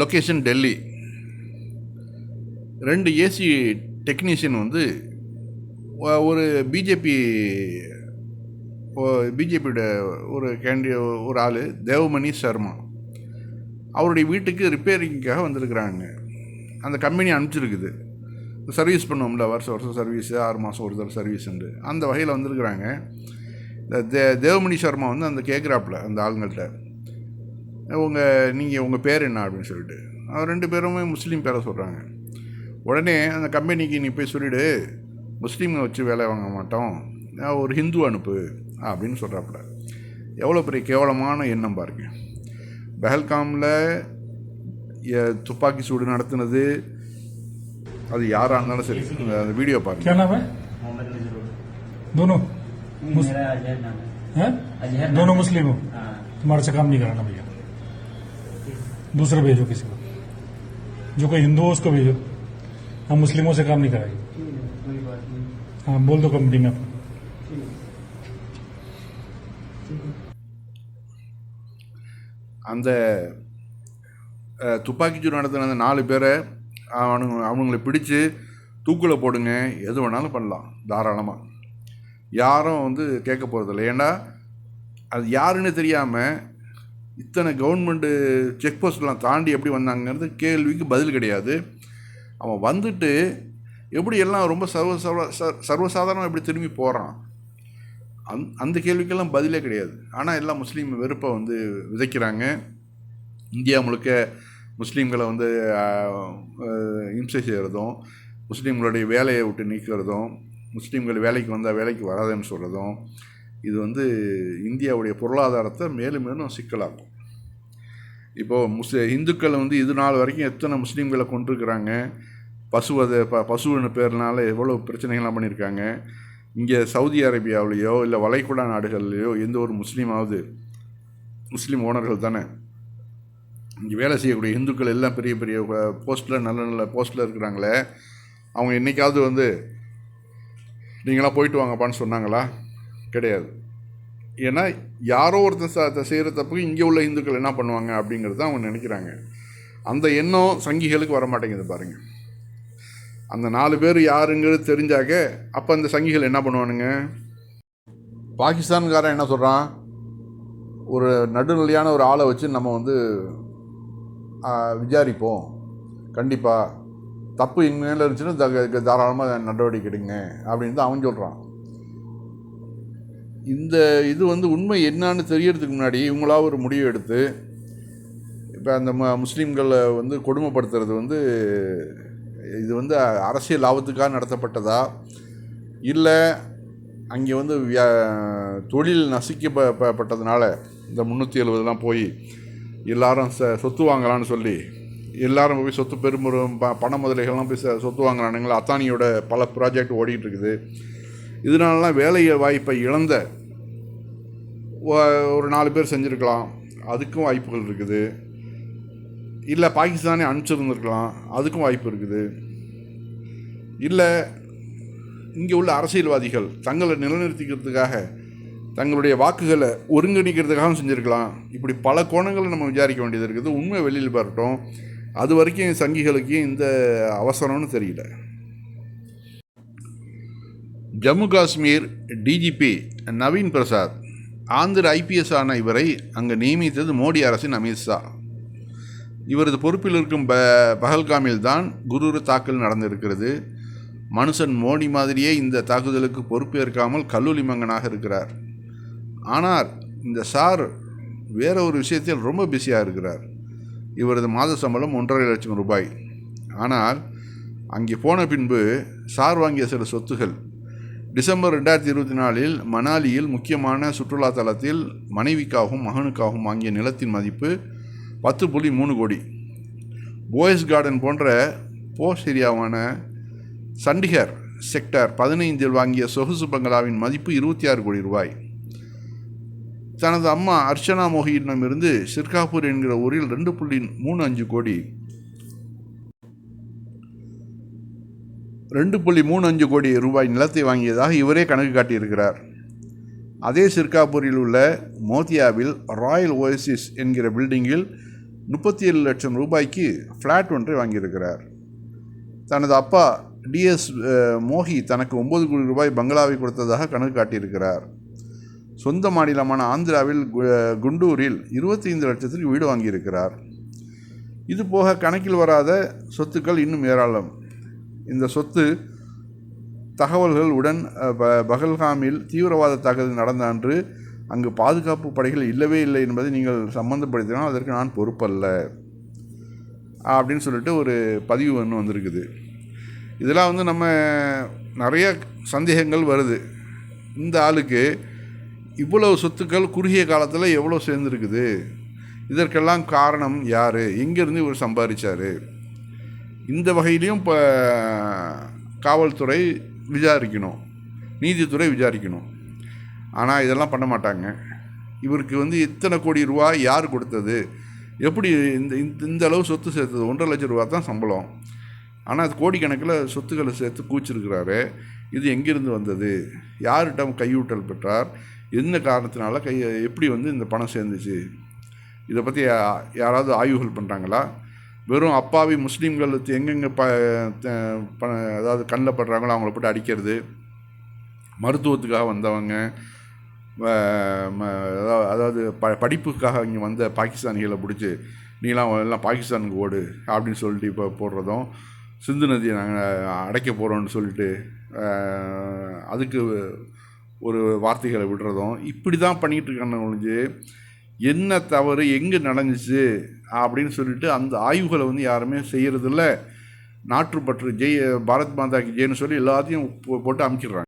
Location Delhi ரெண்டு AC technician வந்து ஒரு பிஜேபி பிஜேபியோட ஒரு கேண்டி ஒரு ஆள் தேவமணி சர்மா. அவருடைய வீட்டுக்கு ரிப்பேரிங்காக வந்திருக்கிறாங்க. அந்த கம்பெனி அனுப்பிச்சிருக்குது. சர்வீஸ் பண்ணுவோம்ல வருஷம் வருஷம் சர்வீஸு ஆறு மாதம் ஒரு தடவை சர்வீஸுண்டு அந்த வகையில் வந்திருக்கிறாங்க. இந்த தே தேவமணி சர்மா வந்து அந்த கேட்குறாப்புல அந்த ஆளுங்கள்கிட்ட உங்கள் நீங்கள் உங்கள் பேர் என்ன அப்படின்னு சொல்லிட்டு அவர் ரெண்டு பேருமே முஸ்லீம் பேரை சொல்கிறாங்க உடனே அந்த கம்பெனிக்கு நீ போய் சொல்லிவிடு முஸ்லீமை வச்சு வேலை வாங்க மாட்டோம் நான் ஒரு ஹிந்து அனுப்பு அப்படின்னு சொல்கிறாப்புல எவ்வளோ பெரிய கேவலமான எண்ணம் பாருங்க பெஹல்காமில் எ- துப்பாக்கி சூடு நடத்துனது அது யாராக இருந்தாலும் சரி அந்த- அந்த வீடியோ பாருங்க क्या नाम है मोहम्मद नजरुल दोनों मेरा अजहर नाम है हैं अजहर नाम दोनों है। मुस्लिम हो हाँ तुम्हारे से काम नहीं कराना भैया दूसरा भेजो किसी को जो कोई हिंदू हो उसको भेजो हम मुस्लिमों से काम नहीं कराएंगे ठीक है कोई बात नहीं हाँ बोल दो कंपनी में अपन ठीक है ठीक है அந்த அஹ், துப்பாக்கிச்சூடு நடத்தின அந்த நாலு பேரை அவனுங்க அவனுங்களை பிடிச்சு தூக்கில் போடுங்க எது வேணாலும் பண்ணலாம் தாராளமாக யாரும் வந்து கேட்க போகிறதில்ல ஏன்னா அது யாருன்னு தெரியாமல் இத்தனை கவர்மெண்ட்டு செக் போஸ்ட்லாம் தாண்டி எப்படி வந்தாங்கிறது கேள்விக்கு பதில் கிடையாது. அவன் வந்துட்டு எப்படி எல்லாம் ரொம்ப சர்வ சர்வ ச- சர்வசாதாரணம் எப்படி திரும்பி போகிறான் அந் அந்த கேள்விக்கெல்லாம் பதிலே கிடையாது. ஆனால் எல்லாம் முஸ்லீம் வெறுப்பை வந்து விதைக்கிறாங்க. இந்தியா முழுக்க முஸ்லீம்களை வந்து இம்சை செய்கிறதும் முஸ்லீம்களுடைய வேலையை விட்டு நீக்கிறதும் முஸ்லீம்கள் வேலைக்கு வந்தால் வேலைக்கு வராதுன்னு சொல்கிறதும் இது வந்து இந்தியாவுடைய பொருளாதாரத்தை மேலும் மேலும் சிக்கலாகும் இப்போது முஸ் இந்துக்கள் வந்து இது நாள் வரைக்கும் எத்தனை முஸ்லீம்களை கொண்டிருக்கிறாங்க பசுவதை ப பசுன்னு பேர்னால எவ்வளோ பிரச்சனைகள்லாம் பண்ணியிருக்காங்க? இங்கே சவுதி அரேபியாவிலேயோ இல்லை வளைகுடா நாடுகள்லையோ எந்த ஒரு முஸ்லீமாவது முஸ்லீம் ஓனர்கள் தானே? இங்கே வேலை செய்யக்கூடிய இந்துக்கள் எல்லாம் பெரிய பெரிய போஸ்ட்டில் நல்ல நல்ல போஸ்ட்டில் இருக்கிறாங்களே. அவங்க என்றைக்காவது வந்து நீங்களாம் போயிட்டு வாங்கப்பான்னு சொன்னாங்களா? கிடையாது. ஏன்னா யாரோ ஒருத்தன் ச செய்கிற தப்புக்கு இங்கே உள்ள இந்துக்கள் என்ன பண்ணுவாங்க அப்படிங்கிறது தான் அவங்க நினைக்கிறாங்க. அந்த எண்ணம் சங்கிகளுக்கு வர மாட்டேங்குது பாருங்க. அந்த நாலு பேர் யாருங்கிறது தெரிஞ்சாக்க அப்போ அந்த சங்கிகள் என்ன பண்ணுவானுங்க? பாகிஸ்தான்காரன் என்ன சொல்கிறான் ஒரு நடுநிலையான ஒரு ஆளை வச்சு நம்ம வந்து விசாரிப்போம். கண்டிப்பாக தப்பு எங்கள் இருந்துச்சுன்னா தாராளமாக நடவடிக்கை எடுங்க அப்படின்னு தான் அவன் சொல்கிறான் இந்த இது வந்து உண்மை என்னன்னு தெரியறதுக்கு முன்னாடி இவங்களாக ஒரு முடிவு எடுத்து இப்போ அந்த ம முஸ்லீம்களை வந்து கொடுமைப்படுத்துறது வந்து இது வந்து அரசியல் லாபத்துக்காக நடத்தப்பட்டதா? இல்லை அங்கே வந்து தொழில் நசிக்கப்பட்டதுனால இந்த முந்நூற்றி எழுபதுலாம் போய் எல்லாரும் ச சொத்து வாங்கலான்னு சொல்லி எல்லாரும் போய் சொத்து பெரும்பெரும் ப பண முதலைகள்லாம் போய் ச- சொத்து வாங்குறானுங்களா? அத்தானியோட பல ப்ராஜெக்ட் ஓடிக்கிட்டு இருக்குது. இதனாலலாம் வேலை வாய்ப்பை இழந்த ஒரு நாலு பேர் செஞ்சுருக்கலாம். அதுக்கும் வாய்ப்புகள் இருக்குது. இல்லை பாகிஸ்தானே அனுப்பிச்சிருந்துருக்கலாம். அதுக்கும் வாய்ப்பு இருக்குது. இல்லை இங்கே உள்ள அரசியல்வாதிகள் தங்களை நிலைநிறுத்திக்கிறதுக்காக தங்களுடைய வாக்குகளை ஒருங்கிணைக்கிறதுக்காகவும் செஞ்சுருக்கலாம். இப்படி பல கோணங்களை நம்ம விசாரிக்க வேண்டியது இருக்குது. உண்மை வெளியில் வரட்டும். அது வரைக்கும் சங்கிகளுக்கு இந்த அவசரம்னு தெரியல. ஜம்மு காஷ்மீர் டிஜிபி நவீன் பிரசாத் ஆந்திர ஐபிஎஸ் ஆன இவரை அங்கே நியமித்தது மோடி அரசின் அமித்ஷா இவரது பொறுப்பில் இருக்கும் ப பகல்காமில் தான் குரூர தாக்கல் நடந்திருக்கிறது. மனுஷன் மோடி மாதிரியே இந்த தாக்குதலுக்கு பொறுப்பேற்காமல் கல்லூரி மங்கனாக இருக்கிறார். ஆனால் இந்த சார் வேற ஒரு விஷயத்தில் ரொம்ப பிஸியாக இருக்கிறார். இவரது மாத சம்பளம் ஒன்றரை லட்சம் ரூபாய். ஆனால் அங்கே போன பின்பு சார் வாங்கிய சில சொத்துகள் டிசம்பர் ரெண்டாயிரத்தி இருபத்தி நாலில் மணாலியில் முக்கியமான சுற்றுலா தலத்தில் மனைவிக்காகவும் மகனுக்காகவும் வாங்கிய நிலத்தின் மதிப்பு பத்து புள்ளி மூணு கோடி. போயஸ் கார்டன் போன்ற போஸ்ட் ஏரியாவான சண்டிகர் செக்டர் பதினைந்தில் வாங்கிய சொகுசு பங்களாவின் மதிப்பு இருபத்தி ஆறு கோடி ரூபாய். தனது அம்மா அர்ச்சனா மோகியிடமிருந்து சிர்காப்பூர் என்கிற ஊரில் ரெண்டு புள்ளி மூணு அஞ்சு கோடி ரெண்டு புள்ளி மூணு அஞ்சு கோடி ரூபாய் நிலத்தை வாங்கியதாக இவரே கணக்கு காட்டியிருக்கிறார். அதே சிர்காப்பூரில் உள்ள மோத்தியாவில் ராயல் ஓயசிஸ் என்கிற பில்டிங்கில் முப்பத்தி ஏழு லட்சம் ரூபாய்க்கு ஃப்ளாட் ஒன்றை வாங்கியிருக்கிறார். தனது அப்பா டிஎஸ் மோகி தனக்கு ஒம்பது கோடி ரூபாய் பங்களாவை கொடுத்ததாக கணக்கு காட்டியிருக்கிறார். சொந்த மாநிலமான ஆந்திராவில் கு- குண்டூரில் இருபத்தைந்து லட்சத்திற்கு வீடு வாங்கியிருக்கிறார். இதுபோக கணக்கில் வராத சொத்துக்கள் இன்னும் ஏராளம். இந்த சொத்து தகவல்கள் உடன் ப- பகல்காமில் தீவிரவாத தாக்குதல் நடந்த அன்று அங்கு பாதுகாப்பு படைகள் இல்லவே இல்லை என்பதை நீங்கள் சம்மந்தப்படுத்தினால் அதற்கு நான் பொறுப்பல்ல. அப்படின்னு சொல்லிட்டு ஒரு பதிவு ஒன்று வந்திருக்குது. இதெல்லாம் வந்து நம்ம நிறைய சந்தேகங்கள் வருது. இந்த ஆளுக்கு இவ்வளவு சொத்துக்கள் குறுகிய காலத்தில் எவ்வளோ சேர்ந்துருக்குது? இதற்கெல்லாம் காரணம் யார்? எங்கேருந்து இவர் சம்பாதிச்சார் இந்த வகையிலையும் இப்போ காவல்துறை விசாரிக்கணும். நீதித்துறை விசாரிக்கணும். ஆனால் இதெல்லாம் பண்ண மாட்டாங்க. இவருக்கு வந்து இத்தனை கோடி ரூபா யார் கொடுத்தது? எப்படி இந்த இந்த- இந்த அளவு சொத்து சேர்த்தது? ஒன்றரை லட்சம் ரூபா தான் சம்பளம். ஆனால் அது கோடிக்கணக்கில் சொத்துக்களை சேர்த்து கூச்சிருக்கிறாரு. இது எங்கிருந்து வந்தது? யார்கிட்ட கையூட்டல் பெற்றார்? என்ன காரணத்தினால கை எப்படி வந்து இந்த பணம் சேர்ந்துச்சு? இதை பற்றி யா- யாராவது ஆய்வுகள் பண்ணுறாங்களா வெறும் அப்பாவி முஸ்லீம்கள் எங்கெங்கே ப ப அதாவது கண்ணில் படுறாங்களோ அவங்கள போட்டு அடிக்கிறது. மருத்துவத்துக்காக வந்தவங்க ம- அதாவது ப படிப்புக்காக இங்கே வந்த பாகிஸ்தானிகளை பிடிச்சி நீலாம் எல்லாம் பாகிஸ்தானுக்கு ஓடு அப்படின்னு சொல்லிட்டு இப்போ போடுறதும் சிந்து நதியை நாங்கள் அடைக்க போகிறோம்னு சொல்லிட்டு அதுக்கு ஒரு வார்த்தைகளை விடுறதும் இப்படி தான் பண்ணிகிட்டு இருக்காங்க ஒழிஞ்சு என்ன தவறு எங்கே நடந்துச்சு அப்படின்னு சொல்லிட்டு அந்த ஆய்வுகளை வந்து யாருமே செய்கிறதில்ல நாட்டுப்பற்று ஜெய் பாரத் மாதாக்கு ஜெயின்னு சொல்லி எல்லாத்தையும் போ- போட்டு அமுச்சிடுறாங்க